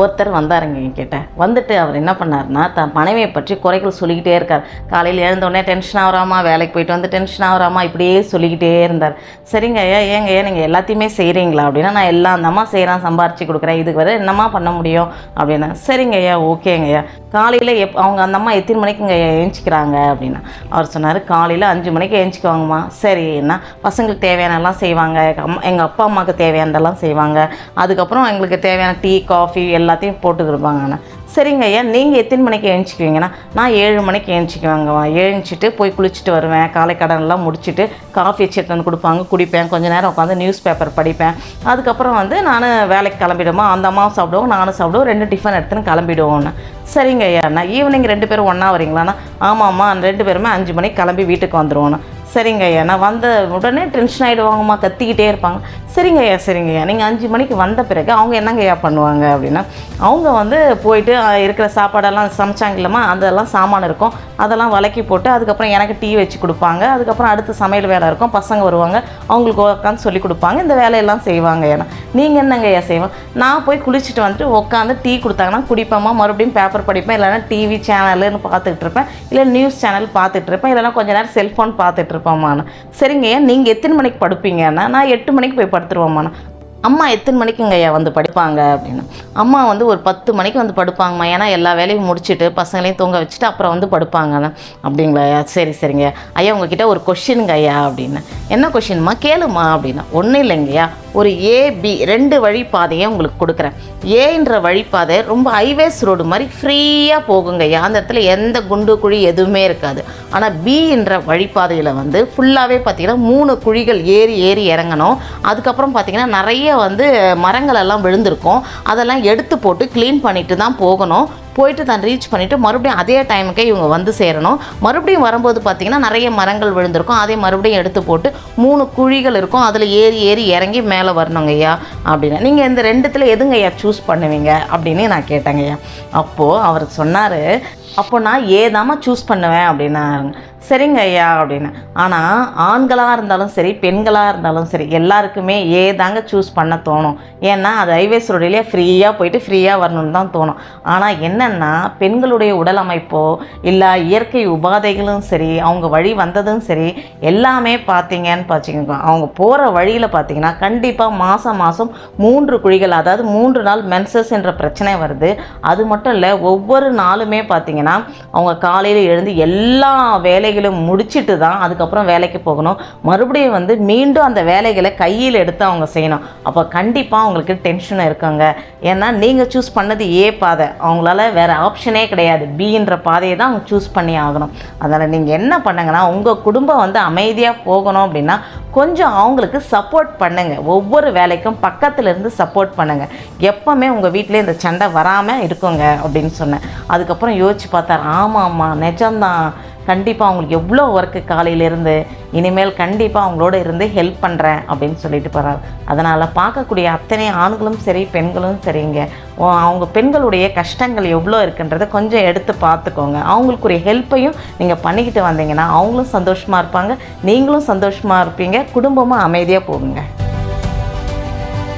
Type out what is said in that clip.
ஒருத்தர் வந்தாருங்க என்கிட்ட. வந்துட்டு அவர் என்ன பண்ணாருன்னா தன் மனைவியை பற்றி குறைகள் சொல்லிக்கிட்டே இருக்கார். காலையில் எழுந்தோடனே டென்ஷன் ஆகுறாமா வேலைக்கு போயிட்டு வந்து டென்ஷன் ஆகிறாமா இப்படியே சொல்லிக்கிட்டே இருந்தார். சரிங்க ஐயா ஏங்க ஏன் நீங்கள் எல்லாத்தையுமே செய்கிறீங்களா அப்படின்னா நான் எல்லாம் அந்தம்மா செய்கிறேன் சம்பாரிச்சு கொடுக்குறேன். இதுக்கு வரை என்னம்மா பண்ண முடியும் அப்படின்னா சரிங்க ஐயா ஓகேங்க ஐயா காலையில் எப் அவங்க அந்த அம்மா எத்தனை மணிக்குங்க ஐயா ஏஞ்சிக்கிறாங்க அப்படின்னா அவர் சொன்னார் காலையில் அஞ்சு மணிக்கு ஏஞ்சிக்குவாங்கம்மா. என்ன பசங்களுக்கு தேவையானலாம் செய்வாங்க எங்கள் அப்பா அம்மாவுக்கு தேவையானதெல்லாம் செய்வாங்க. அதுக்கப்புறம் எங்களுக்கு தேவையான டீ காஃபி எல்லாம் எல்லாத்தையும் போட்டுக்கிருப்பாங்க அண்ணா. சரிங்க ஐயா நீங்கள் எத்தனை மணிக்கு எழுந்திக்குவீங்கன்னா நான் ஏழு மணிக்கு எழுந்திச்சிக்குவாங்கம்மா எழுந்திச்சிட்டு போய் குளிச்சுட்டு வருவேன். காலை கடன்லாம் முடிச்சுட்டு காஃபி வச்சுட்டு வந்து கொடுப்பாங்க குடிப்பேன். கொஞ்ச நேரம் உட்காந்து நியூஸ் பேப்பர் படிப்பேன். அதுக்கப்புறம் வந்து நான் வேலைக்கு கிளம்பிடுவோம் அந்த அம்மாவும் சாப்பிடுவோம் நானும் சாப்பிடுவோம். ரெண்டு டிஃபன் எடுத்துன்னு கிளம்பிடுவோன்னு சரிங்க ஐயாண்ணா ஈவினிங் ரெண்டு பேரும் ஒன்றா வரீங்களாண்ணா ஆமாம்மா ரெண்டு பேருமே அஞ்சு மணிக்கு கிளம்பி வீட்டுக்கு வந்துடுவோண்ணா சரிங்க ஐயா நான் வந்த உடனே டென்ஷன் ஆகிடுவாங்கம்மா கத்திக்கிட்டே இருப்பாங்க. சரிங்க ஐயா சரிங்க ஐயா நீங்கள் அஞ்சு மணிக்கு வந்த பிறகு அவங்க என்னங்க ஐயா பண்ணுவாங்க அப்படின்னா அவங்க வந்து போயிட்டு இருக்கிற சாப்பாடெல்லாம் சமைச்சாங்க இல்லைம்மா அதெல்லாம் சாமான் இருக்கும் அதெல்லாம் வலக்கி போட்டு அதுக்கப்புறம் எனக்கு டீ வச்சு கொடுப்பாங்க அதுக்கப்புறம் அடுத்து சமையல் வேலை இருக்கும் பசங்க வருவாங்க அவங்களுக்கு உட்காந்து சொல்லி கொடுப்பாங்க இந்த வேலையெல்லாம் செய்வாங்க ஏன்னா நீங்கள் என்னங்க ஐயா செய்வோம் நான் போய் குளிச்சுட்டு வந்துட்டு உட்காந்து டீ கொடுத்தாங்கன்னா குடிப்பேம்மா மறுபடியும் பேப்பர் படிப்பேன் இல்லைன்னா டிவி சேனல்னு பார்த்துட்டு இருப்பேன் இல்லை நியூஸ் சேனல் பார்த்துட்டு இருப்பேன் இல்லைன்னா கொஞ்ச நேரம் செல்ஃபோன் பார்த்துட்டு இருப்பேம்மா சரிங்க ஐயா நீங்கள் எத்தனை மணிக்கு படுப்பீங்கன்னா நான் எட்டு மணிக்கு போய் படுத்துருவோம்மாண்ணா அம்மா எத்தனை மணிக்குங்க ஐயா வந்து படிப்பாங்க அப்படின்னு. அம்மா வந்து ஒரு பத்து மணிக்கு வந்து படுப்பாங்கம்மா. ஏன்னா எல்லா வேலையும் முடிச்சுட்டு பசங்களையும் தூங்க வச்சுட்டு அப்புறம் வந்து படுப்பாங்க அப்படிங்களா? ஐயா சரி சரிங்க. ஐயா உங்ககிட்ட ஒரு கொஷினுங்க ஐயா அப்படின்னு. என்ன கொஷின்மா கேளுமா அப்படின்னா. ஒன்றும் இல்லைங்கய்யா. ஒரு ஏபி ரெண்டு வழிப்பாதையை உங்களுக்கு கொடுக்குறேன். ஏன்ற வழிப்பாதை ரொம்ப ஹைவேஸ் ரோடு மாதிரி ஃப்ரீயாக போகுங்க. அந்த இடத்துல எந்த குண்டு குழி எதுவுமே இருக்காது. ஆனால் பின்ற வழிப்பாதையில் வந்து ஃபுல்லாகவே பார்த்திங்கன்னா மூணு குழிகள் ஏறி ஏறி இறங்கணும். அதுக்கப்புறம் பார்த்திங்கன்னா நிறைய வந்து மரங்கள் எல்லாம் விழுந்திருக்கும். அதெல்லாம் எடுத்து போட்டு க்ளீன் பண்ணிட்டு தான் போகணும். போயிட்டு தான் ரீச் பண்ணிவிட்டு மறுபடியும் அதே டைமுக்கே இவங்க வந்து சேரணும். மறுபடியும் வரும்போது பார்த்திங்கன்னா நிறைய மரங்கள் விழுந்திருக்கும். அதே மறுபடியும் எடுத்து போட்டு மூணு குழிகள் இருக்கும். அதில் ஏறி ஏறி இறங்கி மேலே வரணுங்க ஐயா அப்படின்னு. நீங்கள் இந்த ரெண்டுத்தில் எதுங்க ஐயா சூஸ் பண்ணுவீங்க அப்படின்னு நான் கேட்டேங்க ஐயா. அப்போது அவர் சொன்னார் அப்போ நான் ஏதாம்மா சூஸ் பண்ணுவேன் அப்படின்னாருங்க. சரிங்க ஐயா அப்படின்னு. ஆனால் ஆண்களாக இருந்தாலும் சரி பெண்களாக இருந்தாலும் சரி எல்லாருக்குமே ஏதாங்க சூஸ் பண்ண தோணும். ஏன்னா அது ஹைவேஸ் ரோடிலே ஃப்ரீயாக போயிட்டு ஃப்ரீயாக வரணும்னு தான் தோணும். ஆனால் என்னென்னா பெண்களுடைய உடல் அமைப்போ இல்லை இயற்கை உபாதைகளும் சரி அவங்க வழி வந்ததும் சரி எல்லாமே பார்த்தீங்கன்னு பார்த்திங்க அவங்க போகிற வழியில் பார்த்தீங்கன்னா கண்டிப்பாக மாதம் மாதம் மூன்று குழிகள் அதாவது மூன்று நாள் மென்சஸ் என்ற பிரச்சனை வருது. அது மட்டும் இல்லை ஒவ்வொரு நாளுமே பார்த்தீங்கன்னா அவங்க காலையில் எழுந்து எல்லா வேலைகளும் முடிச்சிட்டு தான் அதுக்கப்புறம் வேலைக்கு போகணும். மறுபடியும் வந்து மீண்டும் அந்த வேலைகளை கையில் எடுத்து அவங்க செய்யணும். அப்போ கண்டிப்பாக அவங்களுக்கு டென்ஷன் இருக்குங்க. ஏன்னா நீங்கள் சூஸ் பண்ணது ஏ பாதை. அவங்களால வேறு ஆப்ஷனே கிடையாது. பின்ற பாதையை தான் அவங்க சூஸ் பண்ணி ஆகணும். அதனால் நீங்கள் என்ன பண்ணுங்கன்னா உங்கள் குடும்பம் வந்து அமைதியாக போகணும் அப்படின்னா கொஞ்சம் அவங்களுக்கு சப்போர்ட் பண்ணுங்கள் ஒவ்வொரு வேலைக்கும் பக்கத்தில் இருந்து சப்போர்ட் பண்ணுங்கள் எப்போவுமே உங்கள் வீட்டிலே இந்த சண்டை வராமல் இருக்குங்க அப்படின்னு சொன்னேன். அதுக்கப்புறம் யோசிச்சு பார்த்தார். ஆமாம் ஆமாம் நிஜம்தான். கண்டிப்பாக அவங்களுக்கு எவ்வளோ ஒர்க்கு காலையிலேருந்து இனிமேல் கண்டிப்பாக அவங்களோட இருந்து ஹெல்ப் பண்ணுறேன் அப்படின்னு சொல்லிட்டு போகிறார் அதனால் பார்க்கக்கூடிய அத்தனை ஆண்களும் சரி பெண்களும் சரிங்க. ஓ, அவங்க பெண்களுடைய கஷ்டங்கள் எவ்வளோ இருக்குன்றதை கொஞ்சம் எடுத்து பார்த்துக்கோங்க. அவங்களுக்குரிய ஹெல்ப்பையும் நீங்கள் பண்ணிக்கிட்டு வந்தீங்கன்னா அவங்களும் சந்தோஷமாக இருப்பாங்க. நீங்களும் சந்தோஷமாக இருப்பீங்க. குடும்பமும் அமைதியாக போகுங்க.